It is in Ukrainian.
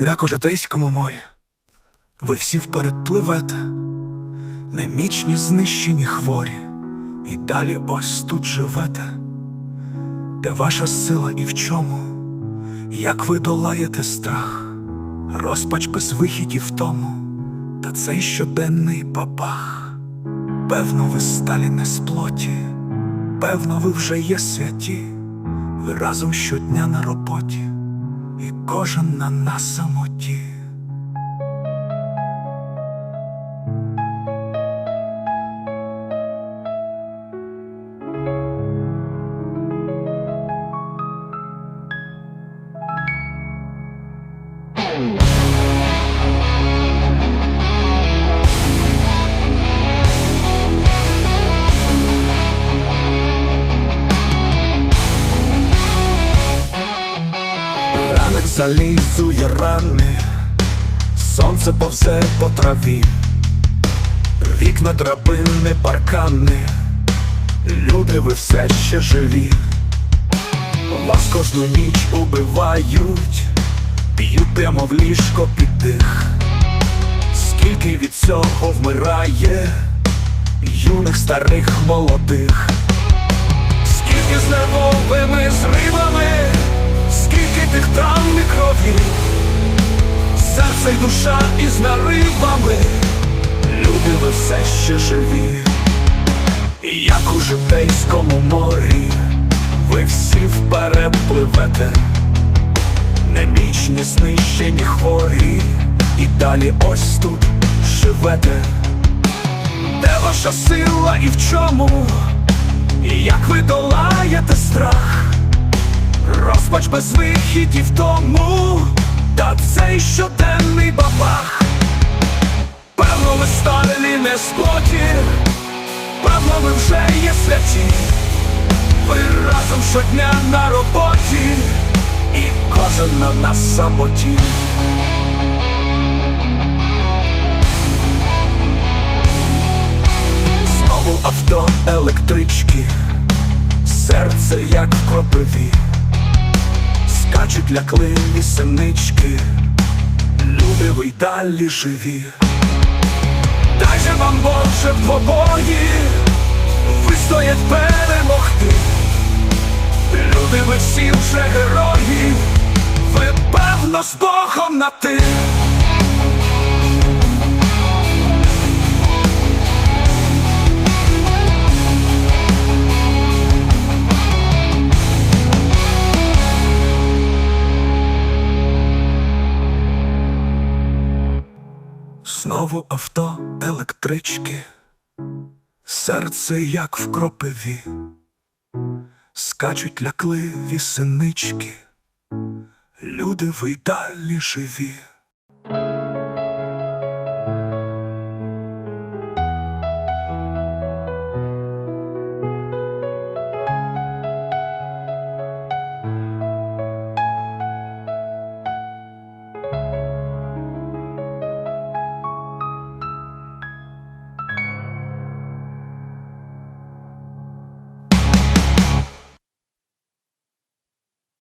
Ляко житейському морі, ви всі вперед пливете, немічні, знищені хворі, і далі ось тут живете, де ваша сила і в чому, як ви долаєте страх, розпач без вихідів тому, та цей щоденний бабах. Певно, ви сталі не з плоті, певно, ви вже є святі, ви разом щодня на роботі, і кожен на нас самоті. Залізує рани, сонце повзе по траві, вікна драбини, паркани, люди ви все ще живі, вас кожну ніч убивають, п'ють прямо в ліжко під дих. Скільки від цього вмирає, юних, старих, молодих. Душа із наривами, люди ви все ще живі, як у житейському морі, ви всі вперед пливете, немічні, знищені хворі, і далі ось тут живете. Де ваша сила і в чому? Як ви долаєте страх, розпач без вихідів тому, та цей щоденний бабах. Певно, ви сталі не з певно, ви вже є святі, ви разом щодня на роботі, і кожен на нас самоті. Знову авто, електрички, серце як в кропиві, скачуть лякливі синички, люди ви й далі живі. Дай же вам Боже в двобої, вистоять перемогти. Люди ви всі вже герої, ви певно з Богом на ти. Знову авто, електрички, серце як в кропиві, скачуть лякливі синички, люди ви далі живі.